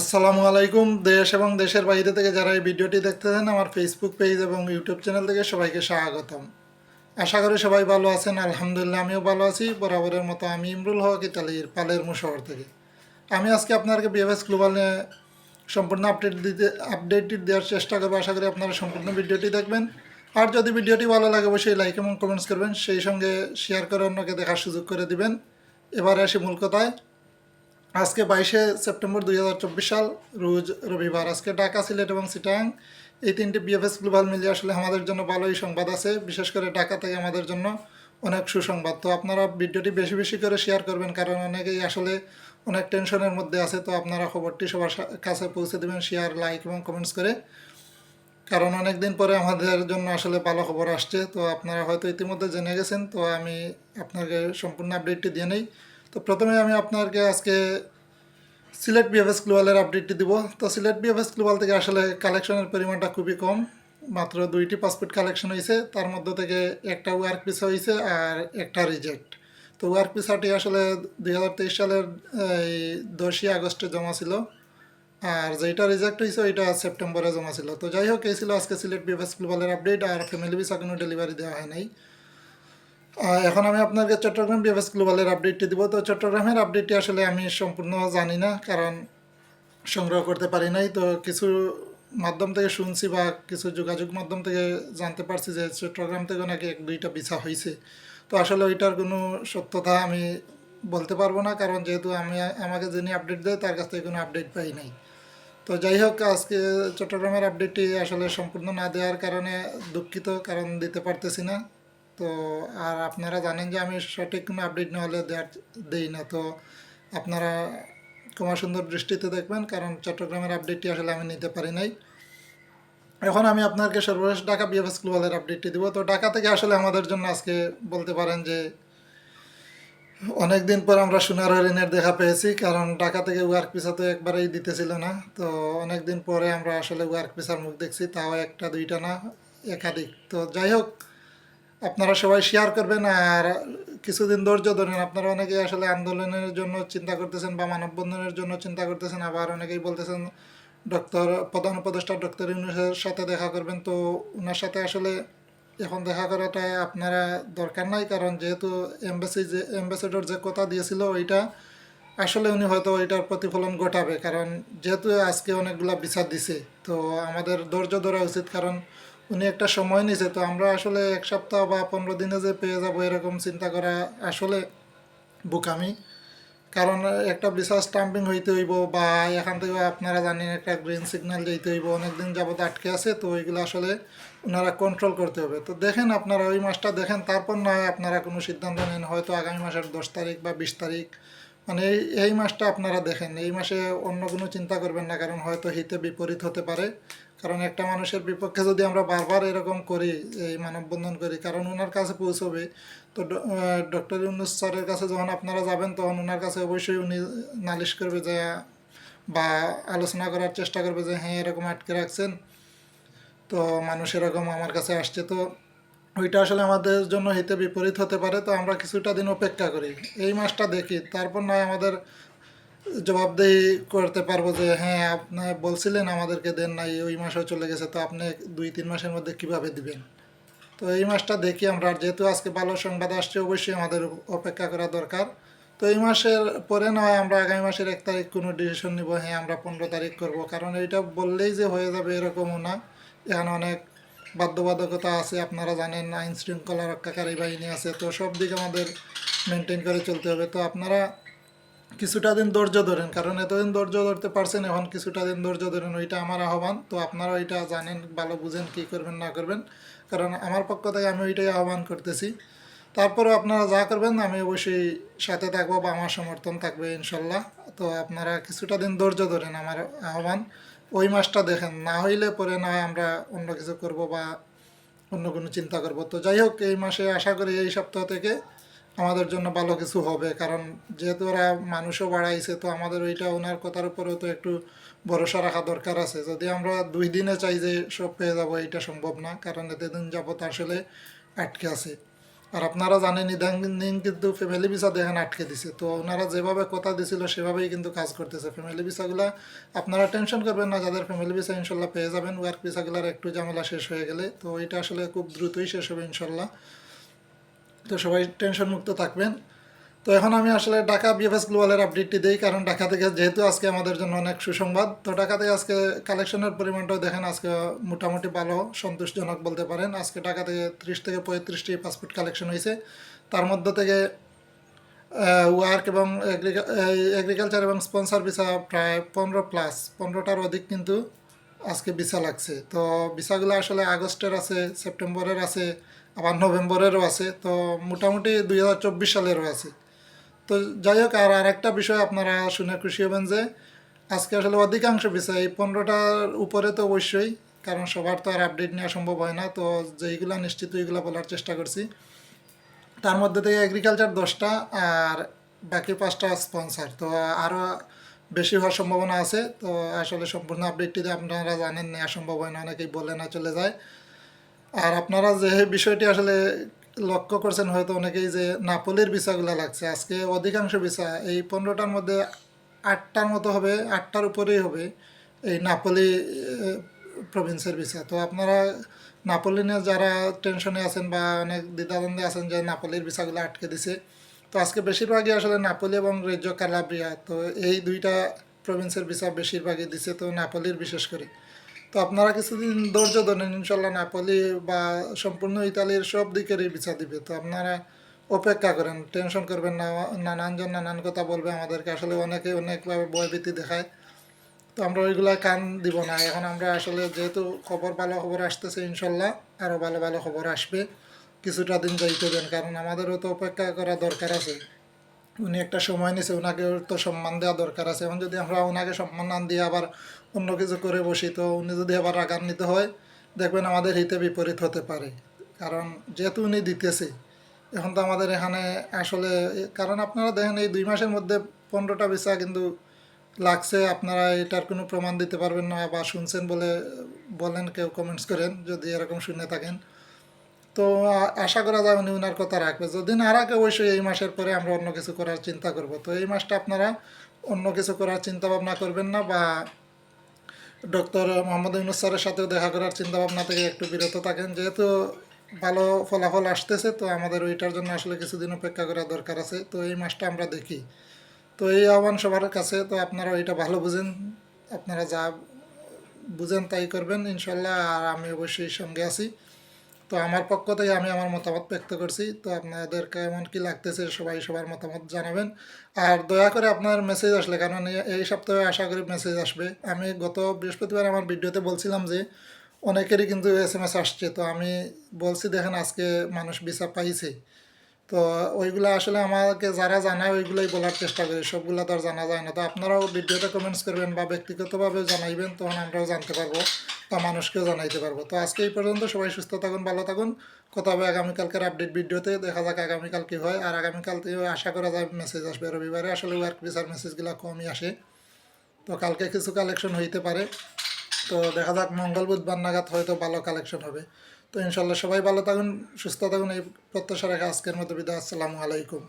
আসসালামু আলাইকুম, দেশ এবং দেশের বাইরে থেকে যারা এই ভিডিওটি দেখতেছেন, আমার ফেসবুক পেজ এবং ইউটিউব চ্যানেল থেকে সবাইকে স্বাগতম। আশা করি সবাই ভালো আছেন, আলহামদুলিল্লাহ আমিও ভালো আছি। বরাবরের মতো আমি ইমরুল হক, ইতালির পালের শহর থেকে। আমি আজকে আপনাকে বিএফএস গ্লোবাল নিয়ে সম্পূর্ণ আপডেট দিতে আপডেটটি দেওয়ার চেষ্টা করব। আশা করি আপনারা সম্পূর্ণ ভিডিওটি দেখবেন। আর যদি ভিডিওটি ভালো লাগে, অবশ্যই লাইক এবং কমেন্টস করবেন। সেই সঙ্গে শেয়ার করে অন্যকে দেখার সুযোগ করে দিবেন। এবারে আসি মূল কথায়। আজকে বাইশে সেপ্টেম্বর দুই হাজার চব্বিশ সাল, রোজ রবিবার। আজকে ঢাকা, সিলেট এবং সিটাং, এই তিনটি বিএফএস গ্লোবাল মিলিয়ে আসলে আমাদের জন্য ভালোই সংবাদ আছে। বিশেষ করে ঢাকা থেকে আমাদের জন্য অনেক সুসংবাদ। তো আপনারা ভিডিওটি বেশি বেশি করে শেয়ার করবেন, কারণ অনেকেই আসলে অনেক টেনশনের মধ্যে আছে। তো আপনারা খবরটি সবার কাছে পৌঁছে দেবেন শেয়ার লাইক এবং কমেন্টস করে। কারণ অনেক দিন পরে আমাদের জন্য আসলে ভালো খবর আসছে। তো আপনারা হয়তো ইতিমধ্যে জেনে গেছেন, তো আমি আপনাকে সম্পূর্ণ আপডেটটি দিয়ে নেই। তো প্রথমে আমি আপনাকে আজকে সিলেট বিএফএস গ্লোবালের আপডেটটি দিব। তো সিলেট বিএফএস গ্লোবাল থেকে আসলে কালেকশনের পরিমাণটা খুবই কম। মাত্র দুইটি পাসপোর্ট কালেকশন হয়েছে তার মধ্যে থেকে একটা ওয়ার্ক পিস হয়েছে আর একটা রিজেক্ট তো ওয়ার্ক পিসাটি আসলে দুই হাজার তেইশ সালের, এই দশই আগস্টে জমা ছিল। আর যেটা রিজেক্ট হয়েছে ওইটা সেপ্টেম্বরে জমা ছিল। তো যাই হোক, এই ছিল আজকে সিলেট বিএফএস গ্লোবালের আপডেট আর ফ্যামিলি ভিসা কোনো ডেলিভারি দেওয়া হয় নাই। এখন আমি আপনাকে চট্টগ্রাম বিএফএস গ্লোবালের আপডেটটি দিব। তো চট্টগ্রামের আপডেটটি আসলে আমি সম্পূর্ণ জানি না, কারণ সংগ্রহ করতে পারি নাই। তো কিছু মাধ্যম থেকে শুনছি বা কিছু যোগাযোগ মাধ্যম থেকে জানতে পারছি যে চট্টগ্রাম থেকে নাকি এক, দুইটা বিছা হয়েছে তো আসলে ওইটার কোনো সত্যতা আমি বলতে পারব না, কারণ যেহেতু আমি, আমাকে যিনি আপডেট দেয়, তার কাছ থেকে কোনো আপডেট পাই নাই। তো যাই হোক, আজকে চট্টগ্রামের আপডেটটি আসলে সম্পূর্ণ না দেওয়ার কারণে দুঃখিত, কারণ দিতে পারতেছি না। তো আর আপনারা জানেন যে আমি সঠিক কোনো আপডেট না হলে দেওয়ার দেই না। তো আপনারা কুমার সুন্দর দৃষ্টিতে দেখবেন, কারণ চট্টগ্রামের আপডেটটি আসলে আমি নিতে পারি নাই। এখন আমি আপনাকে সর্বশেষ ঢাকা বিএফএস গ্লোবালের আপডেটটি দিব। তো ঢাকা থেকে আসলে আমাদের জন্য আজকে বলতে পারেন যে অনেক দিন পর আমরা সোনার হরিণের দেখা পেয়েছি, কারণ ঢাকা থেকে ওয়ার্ক পিসা তো একবারেই দিতেছিল না। তো অনেক দিন পরে আমরা আসলে ওয়ার্ক পিসার মুখ দেখছি, তাও একটা, দুইটা না, একাধিক। তো যাই হোক আপনারা সবাই শেয়ার করবেন আর কিছুদিন ধৈর্য ধরেন, আপনারা অনেকেই আসলে আন্দোলনের জন্য চিন্তা করতেছেন বা মানববন্ধনের জন্য চিন্তা করতেছেন, আবার অনেকেই বলতেছেন ডক্টর প্রধান উপদেষ্টা ডক্টর ইউনুসের সাথে দেখা করবেন। তো ওনার সাথে আসলে এখন দেখা করাটা আপনারা দরকার নাই, কারণ যেহেতু এম্বাসি যে অ্যাম্বাসেডর যে কথা দিয়েছিল ওইটা, আসলে উনি হয়তো ওইটার প্রতিফলন ঘটাবে, কারণ যেহেতু আজকে অনেকগুলা বিচার দিছে, তো আমাদের ধৈর্য ধরা উচিত, কারণ উনি একটা সময় নিছে, তো আমরা আসলে এক সপ্তাহ বা পনেরো দিনে যে পেয়ে যাব এরকম চিন্তা করা আসলে বোকামি। কারণ একটা বিশাল স্টাম্পিং হইতে হইব বা এখান থেকে আপনারা জানেন একটা গ্রিন সিগন্যাল যেতে হইব, অনেকদিন যাবত আটকে আছে, তো ওইগুলো আসলে ওনারা কন্ট্রোল করতে হবে। তো দেখেন আপনারা ওই মাসটা দেখেন, তারপর না হয় আপনারা কোনো সিদ্ধান্ত নেন, হয়তো আগামী মাসের দশ তারিখ বা বিশ তারিখ। মানে এই এই মাসটা আপনারা দেখেন, এই মাসে অন্য কোনো চিন্তা করবেন না, কারণ হয়তো হিতে বিপরীত হতে পারে। কারণ একটা মানুষের বিপক্ষে যদি আমরা বারবার এরকম করি, এই মানববন্ধন করি, কারণ ওনার কাছে পৌঁছবে, তো ডক্টর ইউনুস স্যারের কাছে যখন আপনারা যাবেন, তখন ওনার কাছে অবশ্যই উনি নালিশ করবে যে, বা আলোচনা করার চেষ্টা করবে যে হ্যাঁ এরকম আটকে রাখছেন, তো মানুষ এরকম আমার কাছে আসছে। তো ওইটা আসলে আমাদের জন্য হিতে বিপরীত হতে পারে, তো আমরা কিছুটা দিন অপেক্ষা করি। এই মাসটা দেখি, তারপর নয় আমাদের জবাবদেহি করতে পারব যে হ্যাঁ আপনি বলছিলেন আমাদেরকে দেন নাই, ওই মাসেও চলে গেছে, তো আপনি দুই, তিন মাসের মধ্যে কীভাবে দিবেন? তো এই মাসটা দেখি আমরা যেহেতু আজকে ভালো সংবাদ আসছে, অবশ্যই আমাদের অপেক্ষা করা দরকার। তো এই মাসের পরে নয় আমরা আগামী মাসের এক তারিখ কোনো ডিসিশন নিব হ্যাঁ আমরা পনেরো তারিখ করব। কারণ এটা বললেই যে হয়ে যাবে এরকমও না। এখানে অনেক বাধ্যবাধকতা আছে, আপনারা জানেন আইন শৃঙ্খলা রক্ষাকারী বাহিনী আছে, তো সব দিক আমাদের মেনটেন করে চলতে হবে। তো আপনারা কিছুটা দিন ধৈর্য ধরেন, কারণ এতদিন ধৈর্য ধরতে পারছেন, এখন কিছুটা দিন ধৈর্য ধরেন, ওইটা আমার আহ্বান। তো আপনারা ওইটা জানেন, ভালো বুঝেন কী করবেন, না করবেন। কারণ আমার পক্ষ থেকে আমি ওইটাই আহ্বান করতেছি। তারপরেও আপনারা যা করবেন, আমি অবশ্যই সাথে থাকব বা আমার সমর্থন থাকবে, ইনশাল্লাহ। তো আপনারা কিছুটা দিন ধৈর্য ধরেন আমার আহ্বান। ওই মাসটা দেখেন, না হইলে পরে না আমরা অন্য কিছু করব বা অন্য কোনো চিন্তা করব। তো যাই হোক, এই মাসে আশা করি এই সপ্তাহ থেকে আমাদের জন্য ভালো কিছু হবে। কারণ যেহেতু ওরা মানুষও বাড়াইছে, তো আমাদের ওইটা ওনার কথার উপরেও তো একটু ভরসা রাখা দরকার আছে। যদি আমরা দুই দিনে চাই যে সব পেয়ে যাব এটা সম্ভব না। কারণ এতদিন যাবত আসলে আটকে আছে। আর আপনারা জানেন, ইদানিং কিন্তু ফ্যামিলি ভিসা দেখেন আটকে দিছে। তো ওনারা যেভাবে কথা দিছিল, সেভাবেই কিন্তু কাজ করতেছে। ফ্যামিলি ভিসাগুলো আপনারা টেনশন করবেন না, যাদের ফ্যামিলি ভিসা ইনশাল্লাহ পেয়ে যাবেন। ওয়ার্ক ভিসাগুলোর একটু ঝামেলা শেষ হয়ে গেলে। তো এটা আসলে খুব দ্রুতই শেষ হবে ইনশাল্লাহ। তো সবাই টেনশন মুক্ত থাকবেন। তো এখন আমি আসলে ঢাকা বিএফএস গ্লোবালের আপডেটটি দিই, কারণ ঢাকা থেকে যেহেতু আজকে আমাদের জন্য অনেক সুসংবাদ, তো ঢাকা থেকে আজকে কালেকশনের পরিমাণটাও দেখেন আজকে মোটামুটি ভালো, সন্তোষজনক বলতে পারেন। আজকে ঢাকা থেকে ত্রিশ থেকে পঁয়ত্রিশটি পাসপোর্ট কালেকশন হয়েছে। তার মধ্যে থেকে ওয়ার্ক এবং এগ্রিকালচার এবং স্পন্সার ভিসা প্রায় পনেরো প্লাস পনেরোটার অধিক কিন্তু আজকে ভিসা লাগছে। তো ভিসাগুলো আসলে আগস্টের আছে, সেপ্টেম্বরের আছে, আবার নভেম্বরেরও আছে, তো মোটামুটি দুই হাজার চব্বিশ সালেরও আছে। তো যাই হোক, আর আরেকটা বিষয় আপনারা শুনে খুশি হবেন যে, আজকে আসলে অধিকাংশ বিষয় এই পনেরোটার উপরে তো অবশ্যই, কারণ সবার তো আর আপডেট নেওয়া সম্ভব হয় না, তো যেইগুলো নিশ্চিত ওইগুলো বলার চেষ্টা করছি। তার মধ্যে থেকে এগ্রিকালচার দশটা, আর বাকি পাঁচটা স্পন্সার তো আরও বেশি হওয়ার সম্ভাবনা আছে। তো আসলে সম্পূর্ণ আপডেটটি আপনারা জানেন নেওয়া সম্ভব হয় না, অনেকেই বলে না চলে যায়। আর আপনারা যে বিষয়টি আসলে লক্ষ্য করছেন, হয়তো অনেকেই যে নাপোলির ভিসাগুলো লাগছে। আজকে অধিকাংশ ভিসা এই পনেরোটার মধ্যে আটটার মতো হবে, আটটার উপরেই হবে এই নাপোলি প্রভিন্সের ভিসা। তো আপনারা নাপোলি নিয়ে যারা টেনশনে আছেন বা অনেক দ্বিধাদ্বন্দ্বে আছেন যে নাপোলির ভিসাগুলো আটকে দিছে তো আজকে বেশিরভাগই আসলে নাপোলি এবং রেজ্য কালাব্রিয়া তো এই দুইটা প্রভিন্সের ভিসা বেশিরভাগই দিছে তো নাপোলির বিশেষ করে। তো আপনারা কিছুদিন ধৈর্য ধরেন, ইনশাল্লাহ নাপলি বা সম্পূর্ণ ইতালির সব দিকেরই বিচার দিবে। তো আপনারা অপেক্ষা করেন, টেনশন করবেন না, নানানজন নানান কথা বলবে আমাদেরকে। আসলে অনেকে অনেকভাবে ভয়ভীতি দেখায়। তো আমরা ওইগুলা কান দিব না। এখন আমরা আসলে যেহেতু খবর, ভালো খবর আসতেছে, ইনশাল্লাহ আরও ভালো ভালো খবর আসবে। কিছুটা দিন যাইতে দেন কারণ আমাদেরও তো অপেক্ষা করা দরকার আছে। উনি একটা সময় নিছে ওনাকে তো সম্মান দেওয়া দরকার আছে। এখন যদি আমরা ওনাকে সম্মান না দিয়ে আবার অন্য কিছু করে বসি, তো উনি যদি আবার রাগান্বিত হয়, দেখবেন আমাদের হিতে বিপরীত হতে পারে। কারণ যেহেতু উনি দিতেছে, এখন তো আমাদের এখানে আসলে, কারণ আপনারা দেখেন এই দুই মাসের মধ্যে পনেরোটা ভিসা কিন্তু লাগছে। আপনারা এটার কোনো প্রমাণ দিতে পারবেন না বা শুনছেন বলে বলেন, কেউ কমেন্টস করেন, যদি এরকম শুনে থাকেন। তো আশা করা যায় উনি ওনার কথা রাখবে। যদি না রাখে অবশ্যই এই মাসের পরে আমরা অন্য কিছু করার চিন্তা করব। তো এই মাসটা আপনারা অন্য কিছু করার চিন্তা ভাবনা করবেন না বা ডক্টর মোহাম্মদ ইউনুস স্যারের সাথেও দেখা করার চিন্তা ভাবনা থেকে একটু বিরত থাকেন। যেহেতু ভালো ফলাফল আসতেছে, তো আমাদের ওইটার জন্য আসলে কিছুদিন অপেক্ষা করা দরকার আছে। তো এই মাসটা আমরা দেখি। তো এই আহ্বান সবার কাছে, তো আপনারা ওইটা ভালো বুঝেন। আপনারা যা বুঝেন তাই করবেন ইনশাল্লাহ, আর আমি অবশ্যই সঙ্গে আছি। তো আমার পক্ষ থেকে আমি আমার মতামত ব্যক্ত করছি। তো আপনাদের কেমন কি লাগতেছে সবাই সবার মতামত জানাবেন। আর দয়া করে আপনার মেসেজ আসলে, কারণ এই- সপ্তাহে আশা করি মেসেজ আসবে। আমি গত বৃহস্পতিবার আমার ভিডিওতে বলছিলাম যে, অনেকেরই কিন্তু এস এম এস আসছে। তো আমি বলছি, দেখেন আজকে মানুষ ভিসা পাইছে। তো ওইগুলো আসলে আমাকে যারা জানায় ওইগুলোই বলার চেষ্টা করি, সবগুলো তো আর জানা যায় না। তো আপনারাও ভিডিওতে কমেন্টস করবেন বা ব্যক্তিগতভাবে জানাইবেন, তখন আমরাও জানতে পারব বা মানুষকেও জানাইতে পারব। তো আজকে এই পর্যন্ত সবাই সুস্থ থাকুন, ভালো থাকুন। কথা হবে আগামীকালকের আপডেট ভিডিওতে, দেখা যাক আগামীকাল কী হয়। আর আগামীকাল আশা করা যায় মেসেজ আসবে। রবিবারে আসলে ওয়ার্ক ভিসার মেসেজগুলো কমই আসে। তো কালকে কিছু কালেকশন হইতে পারে। তো দেখা যাক, মঙ্গল, বুধবার নাগাদ হয়তো ভালো কালেকশন হবে। তো ইনশাল্লাহ সবাই ভালো থাকুন, সুস্থ থাকুন, এই প্রত্যাশা রেখে আজকের মতো বিদায়। আসসালামু আলাইকুম।